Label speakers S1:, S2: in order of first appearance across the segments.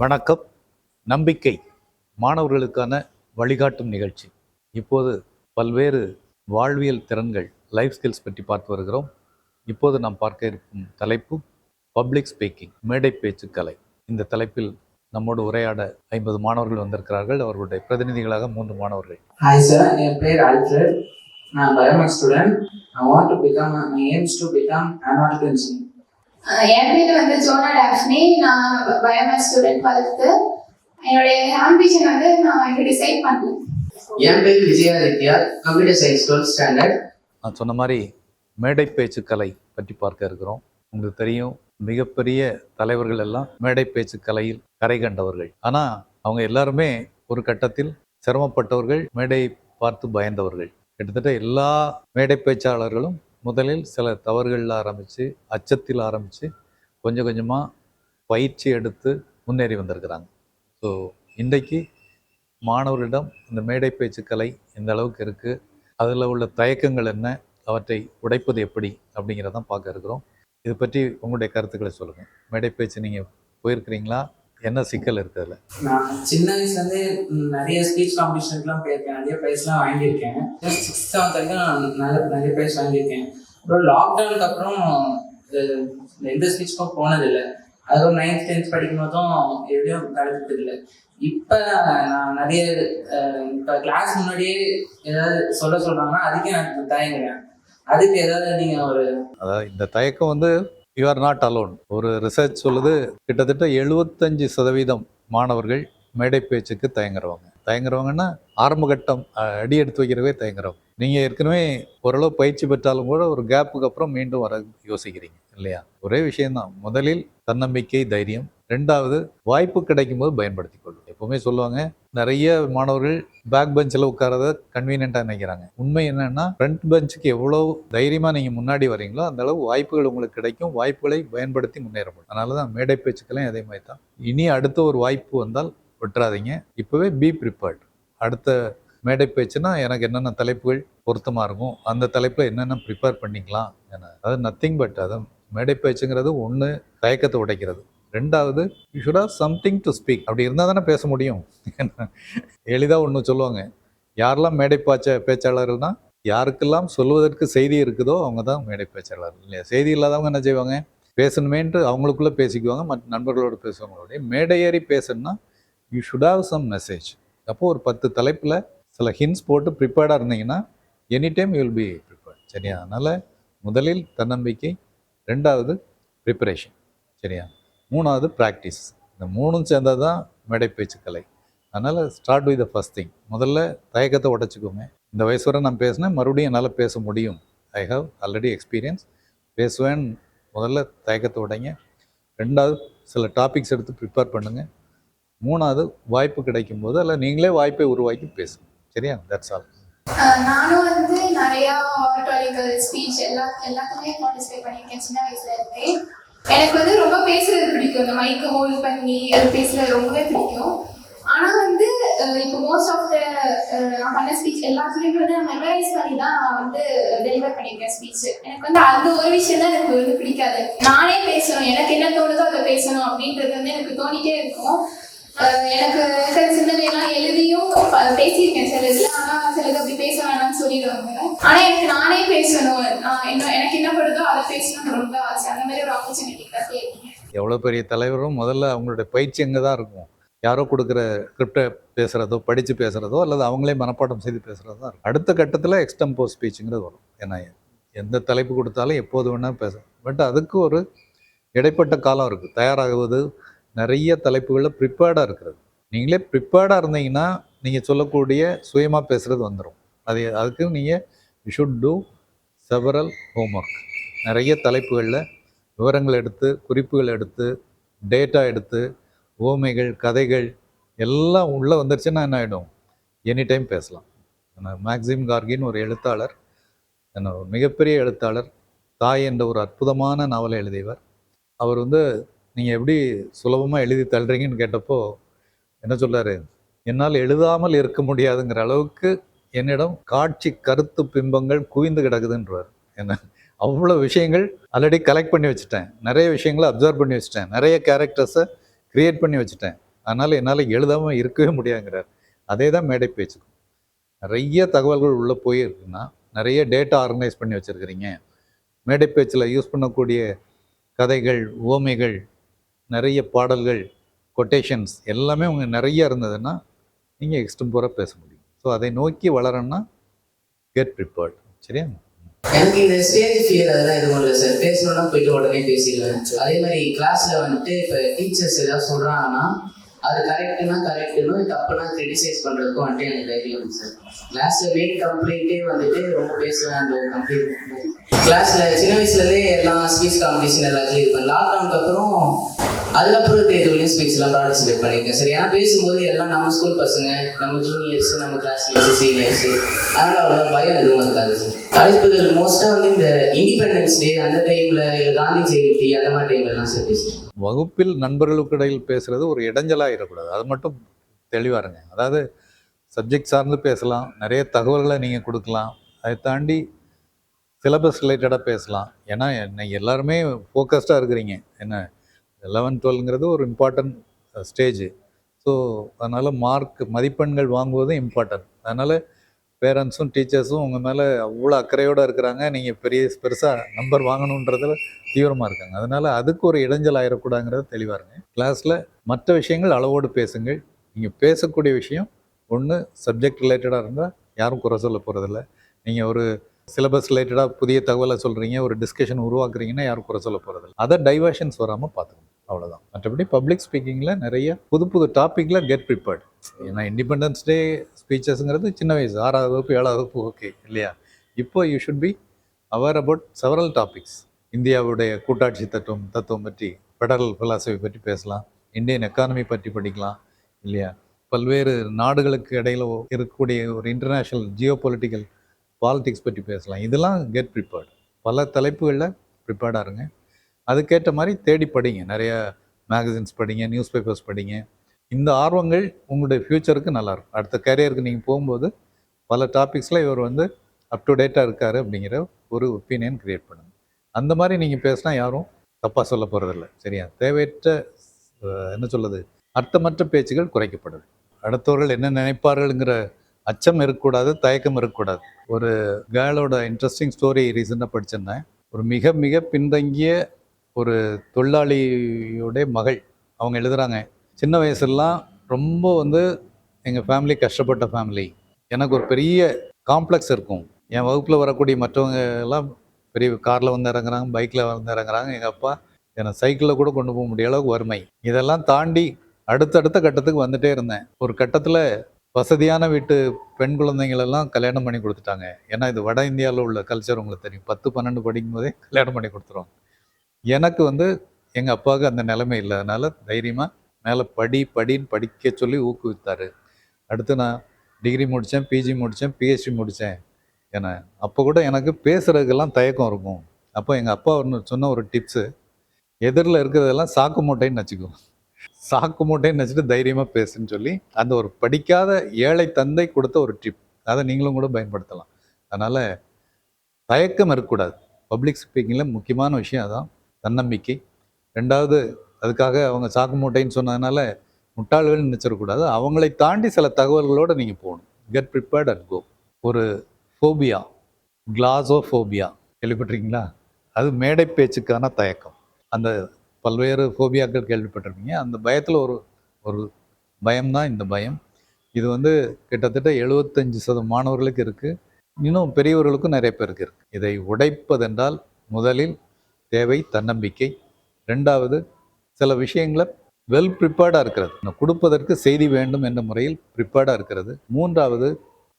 S1: வணக்கம். நம்பிக்கை மாணவர்களுக்கான வழிகாட்டும் நிகழ்ச்சி. இப்போது பல்வேறு வாழ்வியல் திறன்கள் லைஃப் ஸ்கில்ஸ் பற்றி பார்த்து வருகிறோம். இப்போது நாம் பார்க்க இருக்கும் தலைப்பு பப்ளிக் ஸ்பீக்கிங் மேடை பேச்சு கலை. இந்த தலைப்பில் நம்மோடு உரையாட ஐம்பது மாணவர்கள் வந்திருக்கிறார்கள். அவர்களுடைய பிரதிநிதிகளாக மூன்று மாணவர்கள்.
S2: ஹாய் சார் என் பேர் ஆல்ஃபிரட் நான் biomaths student I want to become I aims to become aeronautical
S3: engineer என் பேர் வந்து ஜோனா டாஃப்னி. நான் பயோமேத்ஸ் ஸ்டூடெண்ட் டுவெல்த்து என்னுடைய ஆம்பிஷன் வந்து நான் இன்னும் டிசைட் பண்ணல
S2: என் பேர் Vijayaditya computer science twelfth standard
S1: நான் சொன்ன மாதிரி மேடை பேச்சு கலை பற்றி பார்க்க இருக்கிறோம். உங்களுக்கு தெரியும் மிகப்பெரிய தலைவர்கள் எல்லாம் மேடை பேச்சு கலையில் கரை கண்டவர்கள். ஆனால் அவங்க எல்லாருமே ஒரு கட்டத்தில் சிரமப்பட்டவர்கள் மேடையை பார்த்து பயந்தவர்கள். கிட்டத்தட்ட எல்லா மேடை பேச்சாளர்களும் முதலில் சில தவறுகளில் ஆரம்பித்து அச்சத்தில் ஆரம்பித்து கொஞ்சம் கொஞ்சமாக பயிற்சி எடுத்து முன்னேறி வந்திருக்கிறாங்க. ஸோ இன்றைக்கு மாணவர்களிடம் இந்த மேடை பேச்சு கலை எந்த அளவுக்கு இருக்குது அதில் உள்ள தயக்கங்கள் என்ன அவற்றை உடைப்பது எப்படி அப்படிங்கிறதான் பார்க்க இருக்கிறோம். இது பற்றி உங்களுடைய கருத்துக்களை சொல்லுங்கள் மேடை பேச்சு நீங்கள் போயிருக்கிறீங்களா? என்ன சிக்கல் இருக்குது அதில்?
S2: நான் சின்ன வயசுலேருந்து நிறைய ஸ்பீச் காம்படிஷனுக்குலாம் போயிருக்கேன். நிறைய ப்ரைஸ்லாம் வாங்கியிருக்கேன். சிக்ஸ்த் செவன்த் வரைக்கும் நான் நல்ல நிறைய ப்ரைஸ் வாங்கியிருக்கேன். அப்புறம் லாக்டவுனுக்கு அப்புறம் எந்த ஸ்பீச்சுக்கும் போனதில்லை. அதுக்கப்புறம் நைன்த் டென்த் படிக்கும் போதும் எதுலையும் இல்லை இப்போ நான் நிறைய இப்போ கிளாஸ் முன்னாடியே ஏதாவது சொல்ல சொல்கிறாங்கன்னா அதுக்கே நான் தயங்குறேன். அதுக்கு ஏதாவது நீங்கள் ஒரு
S1: அதாவது இந்த தயக்கம் வந்து யூ ஆர் நாட் அலோன் ஒரு ரிசர்ச் சொல்லுது கிட்டத்தட்ட எழுபத்தஞ்சு சதவீதம் மாணவர்கள் மேடை பேச்சுக்கு தயங்குறவங்க. தயங்குறவங்கன்னா ஆரம்ப கட்டம் அடி எடுத்து வைக்கிறவே தயங்குறவங்க. நீங்கள் ஏற்கனவே ஓரளவு பயிற்சி பெற்றாலும் கூட ஒரு கேப்புக்கு அப்புறம் மீண்டும் வர யோசிக்கிறீங்க இல்லையா? ஒரே விஷயம்தான். முதலில் தன்னம்பிக்கை தைரியம். ரெண்டாவது வாய்ப்பு கிடைக்கும் போது பயன்படுத்திக் கொள்ளும் எப்பவுமே சொல்லுவாங்க நிறைய மாணவர்கள் பேக் பெஞ்சில் உட்காரத கன்வீனியண்ட்டாக நினைக்கிறாங்க. உண்மை என்னன்னா ஃப்ரண்ட் பெஞ்சுக்கு எவ்வளோ தைரியமாக நீங்கள் முன்னாடி வரீங்களோ அந்த அளவு வாய்ப்புகள் உங்களுக்கு கிடைக்கும். வாய்ப்புகளை பயன்படுத்தி முன்னேற முடியும். அதனால தான் மேடை பேச்சுக்கெல்லாம் அதே மாதிரி தான். இனி அடுத்த ஒரு வாய்ப்பு வந்தால் விட்டுறாதீங்க. இப்போவே பி ப்ரிப்பேர்ட் அடுத்த மேடை பேச்சுனா எனக்கு என்னென்ன தலைப்புகள் பொருத்தமாக இருக்கும் அந்த தலைப்பில் என்னென்ன ப்ரிப்பேர் பண்ணிக்கலாம் என. அது நத்திங் பட் அது மேடை பேச்சுங்கிறது ஒன்று தயக்கத்தை உடைக்கிறது. ரெண்டாவது you should have something to speak அப்படி இருந்தால் தானே பேச முடியும். எளிதாக ஒன்று சொல்லுவாங்க. யாரெல்லாம் மேடை பாச்ச பேச்சாளர்கள்னா யாருக்கெல்லாம் சொல்வதற்கு செய்தி இருக்குதோ அவங்க தான் மேடை பேச்சாளர்கள். இல்லையா? செய்தி இல்லாதவங்க என்ன செய்வாங்க? பேசணுமேன்ட்டு அவங்களுக்குள்ளே பேசிக்குவாங்க. மற்ற நண்பர்களோடு பேசுவாங்களோட மேடை ஏறி பேசணும்னா you should have some message அப்போது ஒரு பத்து தலைப்பில் சில ஹின்ஸ் போட்டு ப்ரிப்பேர்டாக இருந்தீங்கன்னா any time you will be prepared சரியா? அதனால் முதலில் தன்னம்பிக்கை ரெண்டாவது ப்ரிப்பரேஷன் சரியா? மூணாவது ப்ராக்டிஸ் இந்த மூணும் சேர்ந்தால் தான் மேடை பேச்சு கலை. அதனால் start with the first thing முதல்ல தயக்கத்தை உடச்சிக்கோங்க. இந்த வயசு வரை நான் பேசினேன். மறுபடியும் என்னால் பேச முடியும். ஐ ஹவ் ஆல்ரெடி எக்ஸ்பீரியன்ஸ் பேசுவேன். முதல்ல தயக்கத்தை உடைங்க. ரெண்டாவது சில டாபிக்ஸ் எடுத்து ப்ரிப்பேர் பண்ணுங்கள் மூணாவது வாய்ப்பு கிடைக்கும் போது அல்ல நீங்களே வாய்ப்பை உருவாக்கி பேசுங்க. சரியா? தட்ஸ் ஆல்
S3: நானும் வந்து நிறைய ஆர்டாலிக்கல் ஸ்பீச் எல்லா எல்லாத்துலேயும் பார்ட்டிசிபேட் பண்ணியிருக்கேன் சின்ன வயசுல இருந்தே. எனக்கு வந்து ரொம்ப பேசுறது பிடிக்கும். இந்த மைக்கை ஹோல்ட் பண்ணி அது பேசுறது ரொம்பவே பிடிக்கும். ஆனா வந்து இப்போ மோஸ்ட் ஆஃப் த நான் பண்ண ஸ்பீச் எல்லாத்துலேயுமே வந்து நான் மெமரைஸ் பண்ணி தான் நான் வந்து டெலிவர் பண்ணியிருக்கேன் ஸ்பீச் எனக்கு வந்து அந்த ஒரு விஷயம் தான் எனக்கு வந்து பிடிக்காது. நானே பேசணும். எனக்கு என்ன தோணுதோ அதை பேசணும் அப்படின்றது வந்து எனக்கு தோணிட்டே இருக்கும். எனக்கு சில சிந்தனையெல்லாம் எழுதியும் பேசியிருக்கேன் சில இதுல. ஆனால் சிலது அப்படி பேச வேணாம்னு சொல்லிடுவாங்க ஆனா எனக்கு நானே பேசணும் நான் என்ன எனக்கு என்ன படுதோ அதை பேசணும்னு ரொம்ப ஆசை அந்த மாதிரி ஒரு ஆப்பர்ச்சுனிட்டி கிடைக்கும்
S1: எவ்வளோ பெரிய தலைவரும் முதல்ல அவங்களுடைய பயிற்சி அங்கே தான் இருக்கும்? யாரோ கொடுக்குற கிரிப்டை பேசுகிறதோ படித்து பேசுகிறதோ அல்லது அவங்களே மனப்பாடம் செய்து பேசுகிறதோ தான் இருக்கும். அடுத்த கட்டத்தில் எக்ஸ்டம்போ ஸ்பீச்சுங்கிறது வரும். ஏன்னா எந்த தலைப்பு கொடுத்தாலும் எப்போது வேணால் பேச பட் அதுக்கு ஒரு இடைப்பட்ட காலம் இருக்குது தயாராகுவது நிறைய தலைப்புகளில் ப்ரிப்பேர்டாக இருக்கிறது. நீங்களே ப்ரிப்பேர்டாக இருந்தீங்கன்னா நீங்கள் சொல்லக்கூடிய சுயமாக பேசுகிறது வந்துடும் அது அதுக்கு நீங்கள் you should do several homework நிறைய தலைப்புகளில் விவரங்கள் எடுத்து குறிப்புகள் எடுத்து டேட்டா எடுத்து ஓமைகள் கதைகள் எல்லாம் உள்ளே வந்துருச்சுன்னா என்ன ஆகிடும் எனி டைம் பேசலாம் மேக்சிம் கார்கின்னு ஒரு எழுத்தாளர். என்ன ஒரு மிகப்பெரிய எழுத்தாளர். தாய் என்ற ஒரு அற்புதமான நாவலை எழுதியவர். அவர் வந்து நீங்கள் எப்படி சுலபமாக எழுதி தள்ளுறீங்கன்னு கேட்டப்போ என்ன சொல்கிறாரு என்னால் எழுதாமல் இருக்க முடியாதுங்கிற அளவுக்கு என்னிடம் காட்சி கருத்து பிம்பங்கள் குவிந்து கிடக்குதுன்றவர். என்ன அவ்வளோ விஷயங்கள் ஆல்ரெடி கலெக்ட் பண்ணி வச்சுட்டேன். நிறைய விஷயங்களை அப்சர்வ் பண்ணி வச்சுட்டேன். நிறைய கேரக்டர்ஸை க்ரியேட் பண்ணி வச்சுட்டேன். அதனால் என்னால் எழுதாமல் இருக்கவே முடியாங்கிறார் அதே தான் மேடை பேச்சுக்கும். நிறைய தகவல்கள் உள்ளே போயிருக்குன்னா நிறைய டேட்டா ஆர்கனைஸ் பண்ணி வச்சுருக்கிறீங்க. மேடை பேச்சில் யூஸ் பண்ணக்கூடிய கதைகள் ஓமைகள் நிறைய பாடல்கள் கொட்டேஷன்ஸ் எல்லாமே உங்கள் நிறைய இருந்ததுன்னா நீங்கள் எக்ஸ்டம்போராக பேச முடியும். ஸோ அதை நோக்கி வளரன்னா கெட் ப்ரிப்பேர்ட் சரியா?
S2: எனக்கு இந்த ஸ்டேஜ் ஃபியர் அதெல்லாம் எதுவும் இல்லை சார் பேசணும்னா போயிட்டு உடனே பேசிடுவேன். அதே மாதிரி கிளாஸ்ல வந்துட்டு இப்போ டீச்சர்ஸ் ஏதாவது சொல்றாங்கன்னா அது கரெக்டுனா கரெக்டுன்னு தப்புனா கிரிட்டிசைஸ் பண்றதுக்கும் வந்துட்டு எனக்கு தைரியம் இருக்கு சார் கிளாஸ்ல மெயின் கம்ப்ளைண்ட்டே வந்துட்டு ரொம்ப பேசுவேன் அந்த ஒரு கம்ப்ளைண்ட் கிளாஸ்ல சின்ன வயசுலேருந்தே எல்லாம் ஸ்பீச் காம்படிஷன் எல்லாத்துலையும் இருப்பேன். லாக்டவுனுக்கு அப்புறம் அதுக்கப்புறம் தேர்தலையும் ஸ்பீச்லாம் பார்ட்டிசிபேட் பண்ணியிருக்கேன். சரி ஏன்னா பேசும்போது எல்லாம் நம்ம ஸ்கூல் பசங்க நம்ம ஜூனியர்ஸ் நம்ம கிளாஸ்மேட்ஸ் சீனியர்ஸ் அதனால அவ்வளோ பயம் எதுவும் இருக்காது சார் அழைப்புகள் மோஸ்ட்டாக வந்து இந்த இண்டிபெண்டன்ஸ் டே அந்த டைமில் காந்தி ஜெயந்தி அந்த மாதிரி டைம்லலாம் சார் பேசுவேன்
S1: வகுப்பில் நண்பர்களுக்கு இடையில் பேசுகிறது ஒரு இடைஞ்சலாக இருக்கக்கூடாது அது மட்டும் தெளிவாக இருங்க. அதாவது சப்ஜெக்ட் சார்ந்து பேசலாம். நிறைய தகவல்களை நீங்கள் கொடுக்கலாம். அதை தாண்டி சிலபஸ் ரிலேட்டடாக பேசலாம். ஏன்னா என்ன எல்லாருமே ஃபோக்கஸ்டாக இருக்கிறீங்க. என்ன லெவன் டுவெல்ங்கிறது ஒரு இம்பார்ட்டன்ட் ஸ்டேஜு ஸோ அதனால் மார்க் மதிப்பெண்கள் வாங்குவது இம்பார்ட்டன்ட் அதனால் பேரண்ட்ஸும் டீச்சர்ஸும் உங்கள் மேலே அவ்வளோ அக்கறையோடு இருக்கிறாங்க. நீங்கள் பெரிய பெருசாக நம்பர் வாங்கணுன்றதுல தீவிரமாக இருக்காங்க. அதனால் அதுக்கு ஒரு இடைஞ்சல் ஆயிடக்கூடாங்கிறத தெளிவாக இருங்க. கிளாஸில் மற்ற விஷயங்கள் அளவோடு பேசுங்கள். நீங்கள் பேசக்கூடிய விஷயம் ஒன்று சப்ஜெக்ட் ரிலேட்டடாக இருந்தால் யாரும் குறை சொல்ல போகிறதில்ல நீங்கள் ஒரு சிலபஸ் ரிலேட்டடாக புதிய தகவலை சொல்கிறீங்க ஒரு டிஸ்கஷன் உருவாக்குறீங்கன்னா யாரும் குறை சொல்ல போகிறதில்ல அதை டைவர்ஷன்ஸ் வராமல் பார்த்துக்கணும். அவ்வளோதான் மற்றபடி பப்ளிக் ஸ்பீக்கிங்கில் நிறைய புது புது டாப்பிக்கில் கெட் ப்ரிப்பேர்ட் ஏன்னா இண்டிபெண்டன்ஸ் டே ஸ்பீச்சஸ்ங்கிறது சின்ன வயசு. ஆறாவது வகுப்பு ஏழாவது வகுப்பு ஓகே இல்லையா? இப்போ you should be aware about several topics இந்தியாவுடைய கூட்டாட்சி தத்துவம் தத்துவம் பற்றி ஃபெடரல் ஃபிலாசபி பற்றி பேசலாம். இந்தியன் எக்கானமி பற்றி படிக்கலாம் இல்லையா? பல்வேறு நாடுகளுக்கு இடையில இருக்கக்கூடிய ஒரு இன்டர்நேஷ்னல் ஜியோ பொலிட்டிக்கல் பாலிடிக்ஸ் பற்றி பேசலாம். இதெல்லாம் கெட் ப்ரிப்பேர்டு பல தலைப்புகளில் ப்ரிப்பேர்டாக இருங்க. அதுக்கேற்ற மாதிரி தேடி படிங்க. நிறைய மேகசின்ஸ் படிங்க நியூஸ் பேப்பர்ஸ் படிங்க. இந்த ஆர்வங்கள் உங்களுடைய ஃப்யூச்சருக்கு நல்லாயிருக்கும் அடுத்த கேரியருக்கு நீங்கள் போகும்போது பல டாபிக்ஸில் இவர் வந்து அப் டு டேட்டாக இருக்கார் அப்படிங்கிற ஒரு ஒப்பீனியன் க்ரியேட் பண்ணுங்க. அந்த மாதிரி நீங்கள் பேசினா யாரும் தப்பாக சொல்ல போகிறதில்ல சரியா? தேவையற்ற என்ன சொல்லுது அர்த்தமற்ற பேச்சுகள் குறைக்கப்படுது அடுத்தவர்கள் என்ன நினைப்பார்கள்ங்கிற அச்சம் இருக்கக்கூடாது தயக்கம் இருக்கக்கூடாது. ஒரு கேர்ளோட இன்ட்ரெஸ்டிங் ஸ்டோரி ரீசெண்டாக படிச்சிருந்தேன். ஒரு மிக மிக பின்தங்கிய ஒரு தொழிலாளியோடைய மகள் அவங்க எழுதுகிறாங்க சின்ன வயசுலாம் ரொம்ப வந்து எங்கள் ஃபேமிலி கஷ்டப்பட்ட ஃபேமிலி எனக்கு ஒரு பெரிய காம்ப்ளெக்ஸ் இருக்கும். என் வகுப்பில் வரக்கூடிய மற்றவங்க எல்லாம் பெரிய காரில் வந்து இறங்குறாங்க பைக்கில் வந்து இறங்குறாங்க. எங்கள் அப்பா என்னை சைக்கிளில் கூட கொண்டு போக முடிய அளவுக்கு வறுமை. இதெல்லாம் தாண்டி அடுத்தடுத்த கட்டத்துக்கு வந்துட்டே இருந்தேன். ஒரு கட்டத்தில் வசதியான வீட்டு பெண் குழந்தைங்களெல்லாம் கல்யாணம் பண்ணி கொடுத்துட்டாங்க. ஏன்னா இது வட இந்தியாவில் உள்ள கல்ச்சர் உங்களுக்கு தெரியும். பத்து பன்னெண்டு படிக்கும் போதே கல்யாணம் பண்ணி கொடுத்துருவாங்க எனக்கு வந்து எங்கள் அப்பாவுக்கு அந்த நிலைமை இல்லை அதனால் தைரியமாக மேலே படி படின்னு படிக்க சொல்லி ஊக்குவித்தார். அடுத்து நான் டிகிரி முடித்தேன் பிஜி முடித்தேன் பிஹெச்டி முடித்தேன் ஏன்னா அப்போ கூட எனக்கு பேசுகிறதுக்கெல்லாம் தயக்கம் இருக்கும். அப்போ எங்கள் அப்பா ஒன்று சொன்ன ஒரு டிப்ஸு எதிரில் இருக்கிறதெல்லாம் சாக்கு மூட்டைன்னு வச்சுக்குவோம் சாக்கு மூட்டைன்னு வச்சுட்டு தைரியமாக பேசுன்னு சொல்லி அந்த ஒரு படிக்காத ஏழை தந்தை கொடுத்த ஒரு டிப் அதை நீங்களும் கூட பயன்படுத்தலாம். அதனால் தயக்கம் இருக்கக்கூடாது. பப்ளிக் ஸ்பீக்கிங்கில் முக்கியமான விஷயம் அதான் தன்னம்பிக்கை. ரெண்டாவது அதுக்காக அவங்க சாக்கு மூட்டைன்னு சொன்னதுனால முட்டாள்கள் நினச்சிடக்கூடாது. அவங்களை தாண்டி சில தகவல்களோடு நீங்கள் போகணும். கெட் ப்ரிப்பேர்ட் அட் கோ ஒரு ஃபோபியா கிளாஸோஃபோபியா கேள்விப்பட்டிருக்கீங்களா? அது மேடை பேச்சுக்கான தயக்கம். அந்த பல்வேறு ஃபோபியாக்கள் கேள்விப்பட்டிருப்பீங்க. அந்த பயத்தில் ஒரு ஒரு பயம்தான் இந்த பயம். இது வந்து கிட்டத்தட்ட எழுபத்தஞ்சு சதம் மாணவர்களுக்கு இருக்குது இன்னும் பெரியவர்களுக்கும் நிறைய பேருக்கு இருக்குது இதை உடைப்பதென்றால் முதலில் தேவை தன்னம்பிக்கை. ரெண்டாவது சில விஷயங்களை வெல் ப்ரிப்பேர்டாக இருக்கிறது. கொடுப்பதற்கு செய்தி வேண்டும் என்ற முறையில் ப்ரிப்பேர்டாக இருக்கிறது. மூன்றாவது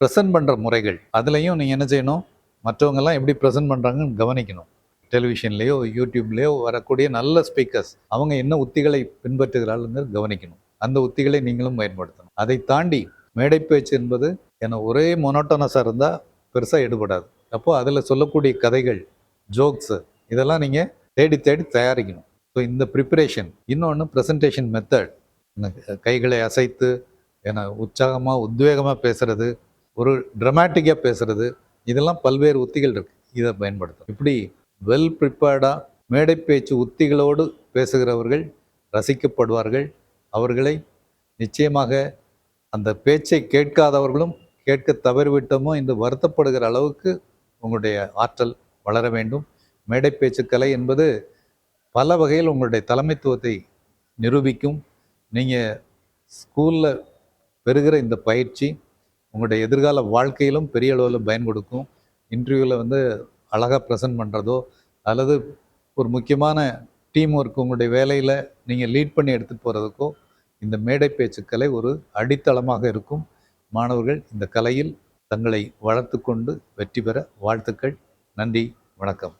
S1: ப்ரெசன்ட் பண்ணுற முறைகள். அதுலேயும் நீங்கள் என்ன செய்யணும்? மற்றவங்கெல்லாம் எப்படி ப்ரெசன்ட் பண்ணுறாங்கன்னு கவனிக்கணும். டெலிவிஷன்லேயோ யூடியூப்லேயோ வரக்கூடிய நல்ல ஸ்பீக்கர்ஸ் அவங்க என்ன உத்திகளை பின்பற்றுகிறார்கள் கவனிக்கணும். அந்த உத்திகளை நீங்களும் பயன்படுத்தணும் அதை தாண்டி மேடை பேச்சு என்பது என ஒரே மொனோட்டனஸாக இருந்தால் பெருசாக எடுபடாது. அப்போது அதில் சொல்லக்கூடிய கதைகள் ஜோக்ஸு இதெல்லாம் நீங்கள் தேடி தேடி தயாரிக்கணும். ஸோ இந்த ப்ரிப்பரேஷன் இன்னொன்று ப்ரெசன்டேஷன் மெத்தட் கைகளை அசைத்து என உற்சாகமாக உத்வேகமாக பேசுகிறது ஒரு ட்ரமாட்டிக்காக பேசுகிறது இதெல்லாம் பல்வேறு உத்திகள் இருக்குது இதை பயன்படுத்தும் இப்படி வெல் ப்ரிப்பேர்டாக மேடை பேச்சு உத்திகளோடு பேசுகிறவர்கள் ரசிக்கப்படுவார்கள். அவர்களை நிச்சயமாக அந்த பேச்சை கேட்காதவர்களும் கேட்க தவறிவிட்டோமோ என்று வருத்தப்படுகிற அளவுக்கு உங்களுடைய ஆற்றல் வளர வேண்டும். மேடை பேச்சுக்கலை என்பது பல வகையில் உங்களுடைய தலைமைத்துவத்தை நிரூபிக்கும். நீங்கள் ஸ்கூலில் பெறுகிற இந்த பயிற்சி உங்களுடைய எதிர்கால வாழ்க்கையிலும் பெரிய அளவில் பயன் கொடுக்கும். இன்டர்வியூவில் வந்து அழகாக ப்ரெசென்ட் பண்ணுறதோ அல்லது ஒரு முக்கியமான டீம் ஒர்க் உங்களுடைய வேலையில் நீங்கள் லீட் பண்ணி எடுத்துகிட்டு போகிறதுக்கோ இந்த மேடை பேச்சுக்கலை ஒரு அடித்தளமாக இருக்கும். மாணவர்கள் இந்த கலையில் தங்களை வளர்த்து கொண்டு வெற்றி பெற வாழ்த்துக்கள். நன்றி வணக்கம்.